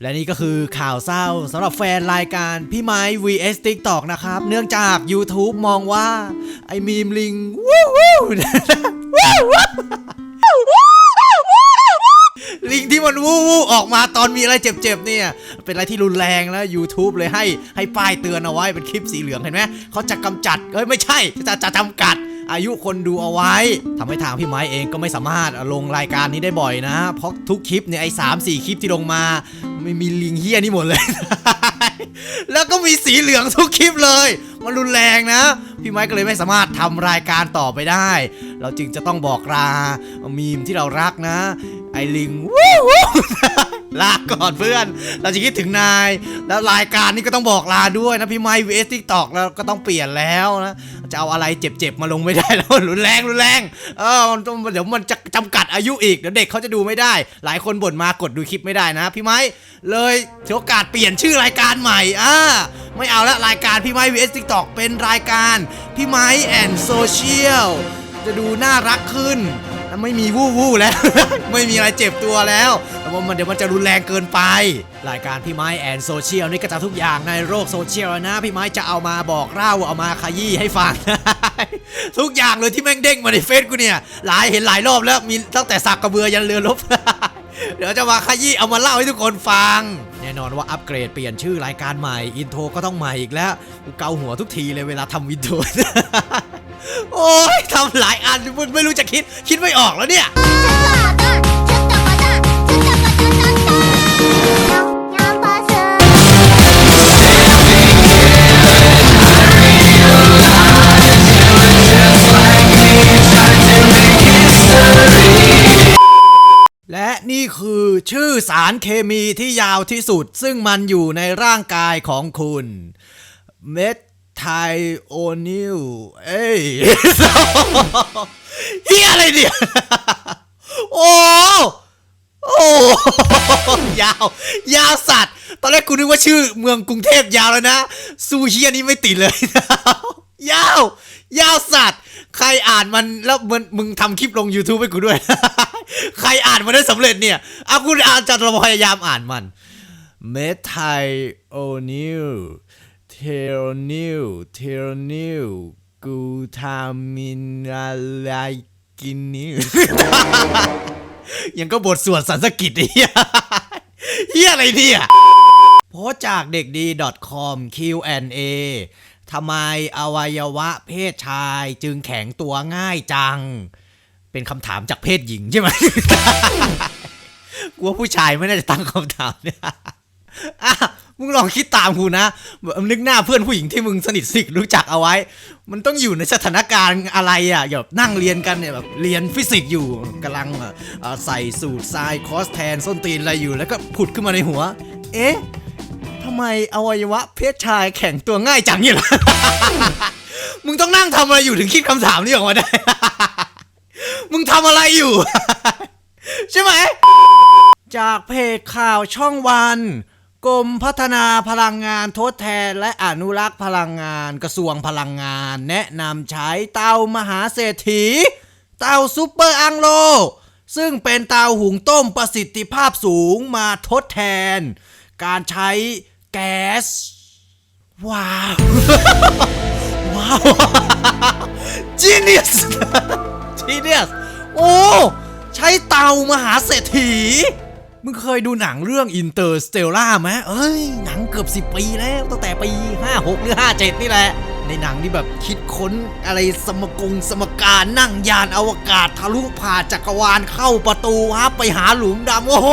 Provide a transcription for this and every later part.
และนี่ก็คือข่าวเศร้าสำหรับแฟนรายการพี่ไม้ vs TikTok นะครับ เนื่องจาก YouTube มองว่า ไอ้มีมลิงวู้วู้วู้วู้ลิงที่มันวู้วู้ออกมาตอนมีอะไรเจ็บๆเนี่ย เป็นอะไรที่รุนแรงแล้ว YouTube เลยให้ให้ป้ายเตือนเอาไว้เป็นคลิปสีเหลืองเห็นไหมเขาจะกำจัดเอ้ยไม่ใช่จะจะจำกัด อายุคนดูเอาไว้ทำให้ทางพี่ไม้เองก็ไม่สามารถลงรายการนี้ได้บ่อยนะ เพราะทุกคลิปเนี่ยไอ้สามสี่คลิปที่ลงมา ไม่มีลิงเฮียนี่หมดเลย แล้วก็มีสีเหลืองทุกคลิปเลย มันรุนแรงนะ พี่ไม้ก็เลยไม่สามารถทำรายการต่อไปได้ เราจึงจะต้องบอกลามีมที่เรารักนะ ไอลิงวู้วู้ลาก่อนเพื่อน เราจะคิดถึงนาย แล้วรายการนี้ก็ต้องบอกลาด้วยนะพี่ไม้ vs TikTok แล้วก็ต้องเปลี่ยนแล้วนะจะเอาอะไรเจ็บๆมาลงไม่ได้แล้วรุนแรงรุนแรงเออมันเดี๋ยวมันจะจำกัดอายุอีกเดี๋ยวเด็กเขาจะดูไม่ได้ หลายคนบ่นมากดดูคลิปไม่ได้นะ พี่ไม้เลยถือโอกาสเปลี่ยนชื่อรายการใหม่อ่าไม่เอาละรายการพี่ไม้ vs TikTok เป็นรายการพี่ไม้แอนด์โซเชียลจะดูน่ารักขึ้น ไม่มีวู้วู้แล้ว ไม่มีอะไรเจ็บตัวแล้วแต่ว่ามันเดี๋ยวมันจะรุนแรงเกินไป รายการพี่ไม้แอนโซเชียลนี่ก็จะทุกอย่างในโลกโซเชียลนะ พี่ไม้จะเอามาบอกเล่าเอามาขยี้ให้ฟัง ทุกอย่างเลยที่แม่งเด้งมาในเฟซกูเนี่ย หลายเห็นหลายรอบแล้วมีตั้งแต่สักกระเบือยันเรือรบเดี๋ยวจะมาขยี้เอามาเล่าให้ทุกคนฟัง แน่นอนว่าอัปเกรดเปลี่ยนชื่อรายการใหม่ อินโทรก็ต้องใหม่อีกแล้วกูเกาหัวทุกทีเลยเวลาทำวินโทร โอ้ยทำหลายอันไม่รู้จะคิด คิดไม่ออกแล้วเนี่ย และนี่คือชื่อสารเคมีที่ยาวที่สุด ซึ่งมันอยู่ในร่างกายของคุณเมท ไทโอนิลเอ้ยเฮียอะไรเนี่ย โอ้โอ้ยาว ยาวสัตว์ ตอนแรกกูนึกว่าชื่อเมืองกรุงเทพยาวแล้วนะซูเฮียนี่ไม่ติดเลยยาว ยาวสัตว์ ใครอ่านมันแล้วมึงมึงทำคลิปลง YouTube ให้กูด้วย ใครอ่านมันได้สำเร็จเนี่ยเอากูอ่านจะพยายามอ่านมันเมทไทโอนิล เทโรนิลเทโรนิลกูทามินอะไรกินนิลยังก็บทสวดสันสกิตเหี้ยเฮียอะไรเนี่ยโพสจากเด็กดี .com Q&A ทำไมอวัยวะเพศชายจึงแข็งตัวง่ายจัง เป็นคำถามจากเพศหญิงใช่ไหมกูว่าผู้ชายไม่น่าจะตั้งคำถามเนี่ย มึงลองคิดตามกูนะแบบนึกหน้าเพื่อนผู้หญิงที่มึงสนิทสิกรู้จักเอาไว้ มันต้องอยู่ในสถานการณ์อะไรอะแบบนั่งเรียนกันเนี่ยแบบเรียนฟิสิกส์อยู่กำลังใส่สูตรทรายคอสแทนส้นตีนอะไรอยู่แล้วก็ผุดขึ้นมาในหัว เอ๊ะทำไมอวัยวะเพศชายแข็งตัวง่ายจังเนี่ยล่ะมึงต้องนั่งทำอะไรอยู่ถึงคิดคำถามนี้ออกมาได้ มึงทำอะไรอยู่ ใช่ไหม จากเพจข่าวช่องวัน กรมพัฒนาพลังงานทดแทนและอนุรักษ์พลังงานกระทรวงพลังงาน แนะนำใช้เตามหาเศรษฐี เตาซุปเปอร์อังโล ซึ่งเป็นเตาหุงต้มประสิทธิภาพสูงมาทดแทน การใช้แก๊ส ว้าว ว้าว genius genius โอ้ ใช้เตามหาเศรษฐี มึงเคยดูหนังเรื่อง Interstellar ไหมเอ้ย หนังเกือบ 10 ปีแล้ว ตั้งแต่ปี 56 หรือ 57 นี่แหละ ในหนังนี่แบบคิดค้นอะไรสมกงสมการนั่งยานอวกาศทะลุผ่าจักรวาลเข้าประตูฮับไปหาหลุมดำโอ้โห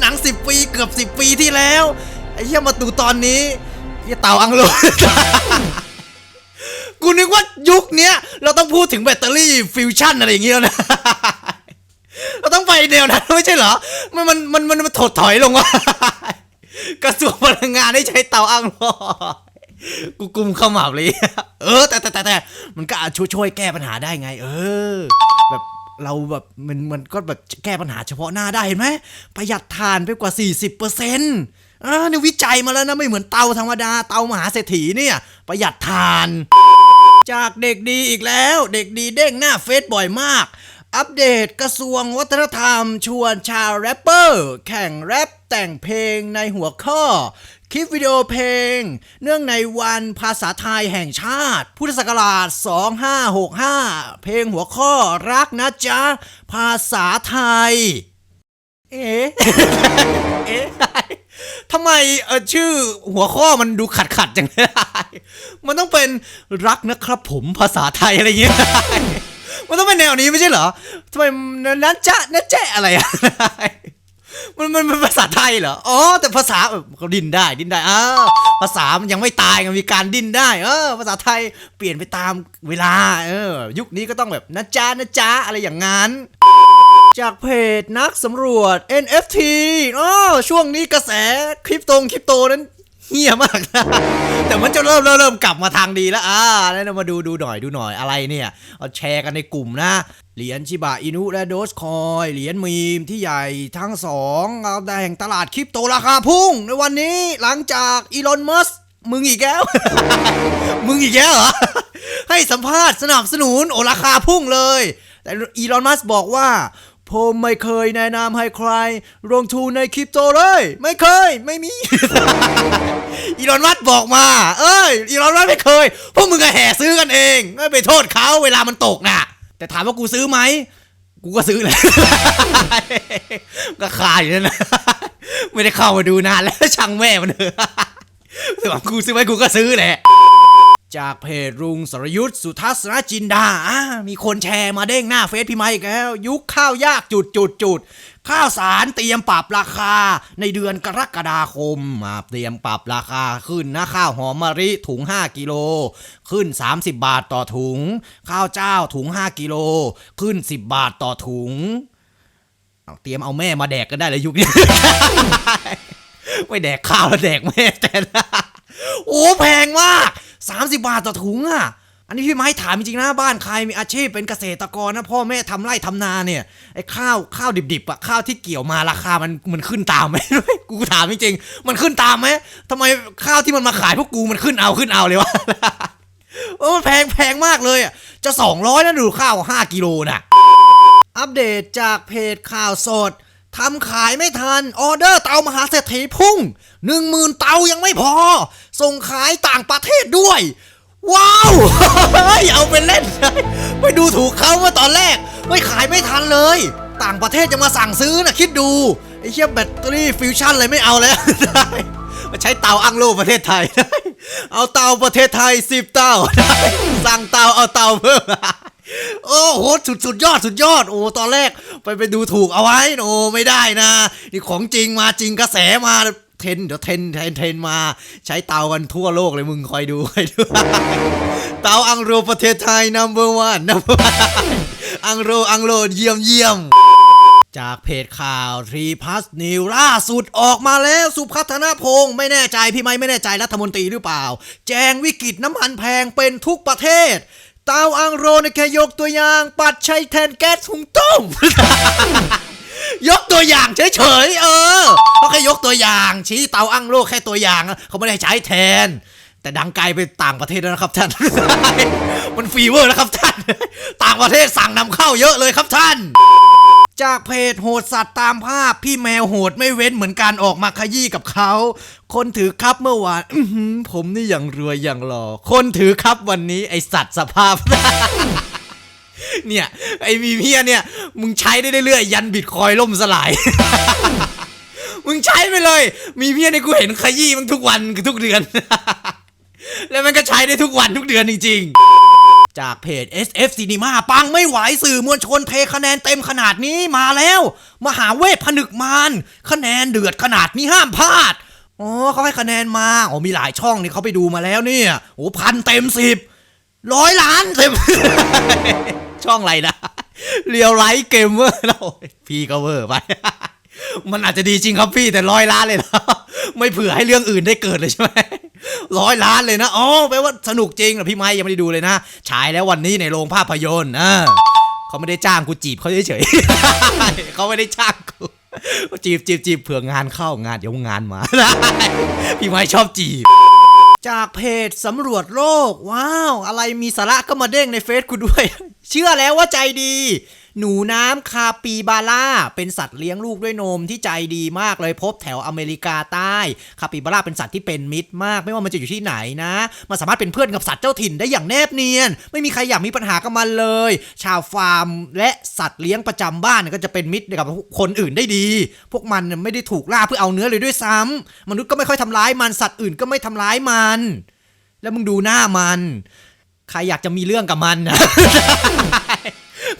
หนัง 10 ปีเกือบ 10 ปีที่แล้ว ไอ้เหี้ยมาดูตอนนี้เหี้เต่าอังโลกูนึกว่ายุคนี้เราต้องพูดถึงแบตเตอรี่ฟิวชั่นอะไรอย่างเงี้ยนะ ต้องไปแนวนั้นไม่ใช่เหรอ มันมันมันมันมันถดถอยลงว่ะกระทรวงพลังงานให้ใช้เตาอังโลกูกุมขมับเลย เออ แต่แต่แต่แต่มันก็อาจช่วยช่วยแก้ปัญหาได้ไง เออ แบบเราแบบมันมันก็แบบแก้ปัญหาเฉพาะหน้าได้เห็นไหมประหยัดทานไปกว่า 40%เปอร์เซ็นต์อ่าเนี่ยวิจัยมาแล้วนะไม่เหมือนเตาธรรมดา เตามหาเศรษฐีเนี่ย ประหยัดทาน จากเด็กดีอีกแล้ว เด็กดีเด้งหน้าเฟซบ่อยมาก อัปเดตกระทรวงวัฒนธรรม ชวนชาวแรปเปอร์ แข่งแรปแต่งเพลงในหัวข้อ คลิปวิดีโอเพลง เนื่องในวันภาษาไทยแห่งชาติ พุทธศักราช 2565 เพลงหัวข้อรักนะจ๊ะ ภาษาไทย เอ๊ะ เอ๊ะทำไมเออชื่อหัวข้อมันดูขัดขัดจังเลยมันต้องเป็นรักนะครับผมภาษาไทยอะไรเงี้ย มันต้องเป็นแนวนี้ไม่ใช่เหรอทำไมนัจ๊ะนัจ๊ะอะไรอะมันมันมันภาษาไทยเหรอ อ๋อ แต่ภาษาเขาดิ้นได้ดิ้นได้อ้าภาษามันยังไม่ตายมันมีการดิ้นได้ เออ ภาษาไทยเปลี่ยนไปตามเวลา เออ ยุคนี้ก็ต้องแบบนะจ๊ะนะจ๊ะอะไรอย่างงั้น จากเพจนักสำรวจ NFT อ๋อช่วงนี้กระแสคริปโตงคริปโตนั้น เฮี้ยมากนะแต่มันจะเริ่มเริ่มเริ่มกลับมาทางดีแล้วอ่าแล้วเรามาดูดูหน่อยดูหน่อยอะไรเนี่ยเอาแชร์กันในกลุ่มนะ เหรียญชิบะอินุและโดสคอยเหรียญมีมที่ใหญ่ทั้งสองเอาแต่แห่งตลาดคริปโตราคาพุ่ง ในวันนี้หลังจากอีลอนมัสมึงอีกแล้ว มึงอีกแล้วเหรอ ให้สัมภาษณ์สนับสนุนโอราคาพุ่งเลย แต่อีลอนมัสบอกว่า ผมไม่เคยแนะนำให้ใคร ลงทุนในคริปโตเลย ไม่เคย ไม่มี อีลอนมัสบอกมา เอ้ย อีลอนมัสไม่เคย พวกมึงก็แห่ซื้อกันเอง ไม่ไปโทษเขาเวลามันตกน่ะ แต่ถามว่ากูซื้อไหม กูก็ซื้อแหละ ก็คาอยู่นั่นแหละไม่ได้เข้ามาดูนานแล้วช่างแม่มันเถอะส่วนกูซื้อไหมกูก็ซื้อแหละ จากเพจรุงสรยุทธ์สุทัศนจินดาอ่ามีคนแชร์มาเด้งหน้าเฟซพี่ไมค์อีกแล้ว ยุคข้าวยากจุดจุดจุดข้าวสารเตรียมปรับราคาในเดือนกรกฎาคมมาเตรียมปรับราคาขึ้นนะข้าวหอมมะริถุง 5 กิโล ขึ้น 30 บาทต่อถุง ข้าวเจ้าถุง 5 กิโล ขึ้น 10 บาทต่อถุงเอาเตรียมเอาแม่มาแดกกันได้เลยยุคนี้ ไม่แดกข้าวแล้วแดกแม่แต่ละโอ้แพงมาก 30 บาทต่อถุงอะ อันนี้พี่ไม้ถามจริงๆนะบ้านใครมีอาชีพเป็นเกษตรกรนะพ่อแม่ทำไร่ทำนาเนี่ยไอ้ข้าวข้าวดิบๆอะข้าวที่เกี่ยวมาราคามันมันขึ้นตามไหม กูถามจริงๆมันขึ้นตามไหมทำไมข้าวที่มันมาขายพวกกูมันขึ้นเอาขึ้นเอาเลยวะโอ้แพงแพงมากเลยอะจะ 200แล้วดูข้าว 5 กิโลน่ะอัปเดตจากเพจข่าวสด ทำขายไม่ทัน ออเดอร์เตามหาเศรษฐีพุ่งหนึ่งหมื่นเตายังไม่พอ ส่งขายต่างประเทศด้วย ว้าวเฮ้ยเอาไปเล่น ไปดูถูกเขาเมื่อตอนแรก ไม่ขายไม่ทันเลย ต่างประเทศจะมาสั่งซื้อนะคิดดู ไอ้เชี่ยแบตเตอรี่ฟิวชั่นเลยไม่เอาแล้วมาใช้เตาอังโลประเทศไทย เอาเตาประเทศไทยสิบเตาสั่งเตาเอาเตาเพิ่ม โอ้โหสุดสุดยอดสุดยอด โอ้ตอนแรกไปไปดูถูกเอาไว้โอ้ไม่ได้นะ นี่ของจริงมาจริงกระแสมาเทนเดี๋ยวเทนเทนเทนมา ใช้เตากันทั่วโลกเลยมึงคอยดูคอยดูเตาอังโรประเทศไทย number one number one อังโรอังโรเยี่ยมเยี่ยมจากเพจข่าวทรีพัสนิวล่าสุดออกมาแล้วสุพัฒนพงศ์ไม่แน่ใจพี่ไม่ไม่แน่ใจรัฐมนตรีหรือเปล่า แจ้งวิกฤตน้ำมันแพงเป็นทุกประเทศ ตาอังโรในแค่ยกตัวอย่าง ปัดใช้แทนแก๊สหุงต้ม ยกตัวอย่างเฉยๆเออเขาแค่ยกตัวอย่าง ชี้เตาอังโรแค่ตัวอย่างเขาไม่ได้ใช้แทน แต่ดังไกลไปต่างประเทศแล้วนะครับท่าน มันฟีเวอร์นะครับท่าน ต่างประเทศสั่งนำเข้าเยอะเลยครับท่าน จากเพจโหดสัตว์ตามภาพพี่แมวโหดไม่เว้นเหมือนการออกมาขยี้กับเขา คนถือครับเมื่อวานผมนี่อย่างรวยอย่างหล่อคนถือครับวันนี้ไอสัตว์สภาพ เนี่ยไอมีเพียเนี่ย มึงใช้ได้เรื่อยๆยันบิตคอยล่มสลาย มึงใช้ไปเลย มีเพียเนี่ยกูเห็นขยี้มึงทุกวันทุกเดือน แล้วมันก็ใช้ได้ทุกวันทุกเดือนจริง ๆ จากเพจ SF Cinema ปังไม่ไหวสื่อมวลชนเทคะแนนเต็มขนาดนี้มาแล้ว มหาเวทผนึกมารคะแนนเดือดขนาดนี้ห้ามพลาดอ๋อเขาให้คะแนนมาอ๋อมีหลายช่องนี่เขาไปดูมาแล้วเนี่ยโอ้พันเต็มสิบร้อยล้านเต็ม ช่องอะไรนะเรียวไลท์เกมเมอร์แล้วพี่ก็เวอร์ไป มันอาจจะดีจริงครับพี่แต่ร้อยล้านเลยนะไม่เผื่อให้เรื่องอื่นได้เกิดเลยใช่ไหมร้อยล้านเลยนะอ๋อแปลว่าสนุกจริงเหรอพี่ไม้ยังไม่ได้ดูเลยนะฉายแล้ววันนี้ในโรงภาพยนตร์อ่าเขาไม่ได้จ้างกูจีบเขาเฉยๆเขาไม่ได้จ้างกูจีบจีบจีบเผื่องานเข้างานเดี๋ยวงานมาพี่ไม้ชอบจีบ จากเพจสำรวจโลก ว้าว อะไรมีสาระก็มาเด้งในเฟซกูด้วย เชื่อแล้วว่าใจดี หนูน้ำคาปีบาร่าเป็นสัตว์เลี้ยงลูกด้วยนมที่ใจดีมากเลยพบแถวอเมริกาใต้คาปิบาร่าเป็นสัตว์ที่เป็นมิตรมาก ไม่ว่ามันจะอยู่ที่ไหนนะ มันสามารถเป็นเพื่อนกับสัตว์เจ้าถิ่นได้อย่างแนบเนียน ไม่มีใครอยากมีปัญหากับมันเลย ชาวฟาร์มและสัตว์เลี้ยงประจำบ้านก็จะเป็นมิตรกับคนอื่นได้ดี พวกมันไม่ได้ถูกล่าเพื่อเอาเนื้อเลยด้วยซ้ำมนุษย์ก็ไม่ค่อยทำร้ายมันสัตว์อื่นก็ไม่ทำร้ายมัน แล้วมึงดูหน้ามัน ใครอยากจะมีเรื่องกับมันนะ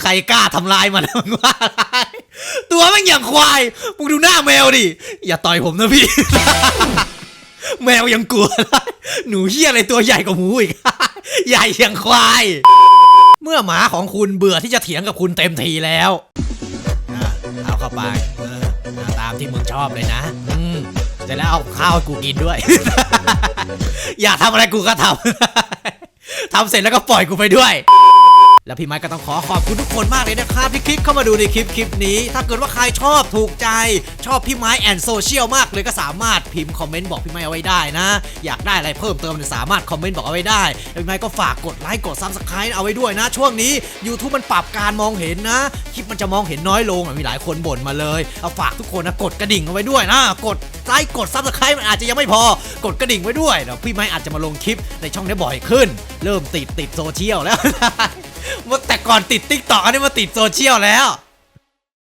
ใครกล้าทำลายมันมึงว่าอะไรตัวมันอย่างควายมึงดูหน้าแมวดิ อย่าต่อยผมนะพี่ แมวยังกลัว หนูเหี้ยอะไรตัวใหญ่กว่าหมูอีก ใหญ่อย่างควาย เมื่อหมาของคุณเบื่อที่จะเถียงกับคุณเต็มทีแล้วเอาเข้าไปตามที่มึงชอบเลยนะ อืมเสร็จแล้วเอาข้าวให้กูกินด้วย อยากทำอะไรกูก็ทำ ทำเสร็จแล้วก็ปล่อยกูไปด้วย แล้วพี่ไม้ก็ต้องขอขอบคุณทุกคนมากเลยนะครับที่คลิกเข้ามาดูในคลิปคลิปนี้ ถ้าเกิดว่าใครชอบถูกใจ ชอบพี่ไม้แอนโซเชียลมากเลยก็สามารถพิมพ์คอมเมนต์บอกพี่ไม้เอาไว้ได้นะ อยากได้อะไรเพิ่มเติมสามารถคอมเมนต์บอกเอาไว้ได้แล้วพี่ไม้ก็ฝากกดไลค์กดซับสไครต์เอาไว้ด้วยนะ ช่วงนี้ YouTube มันปรับการมองเห็นนะ คลิปมันจะมองเห็นน้อยลงมีหลายคนบ่นมาเลยเอาฝากทุกคนนะกดกระดิ่งเอาไว้ด้วยนะ กดไลค์กดซับสไครต์มันอาจจะยังไม่พอ กดกระดิ่งไว้ด้วยเดี๋ยวพี่ไม้อาจจะมาลงคลิปในช่องนี้บ่อยขึ้น เริ่มติดติดโซเชียลแล้ว มื่อแต่ก่อนติดติ๊กต็อกอันนี้มาติดโซเชียลแล้ว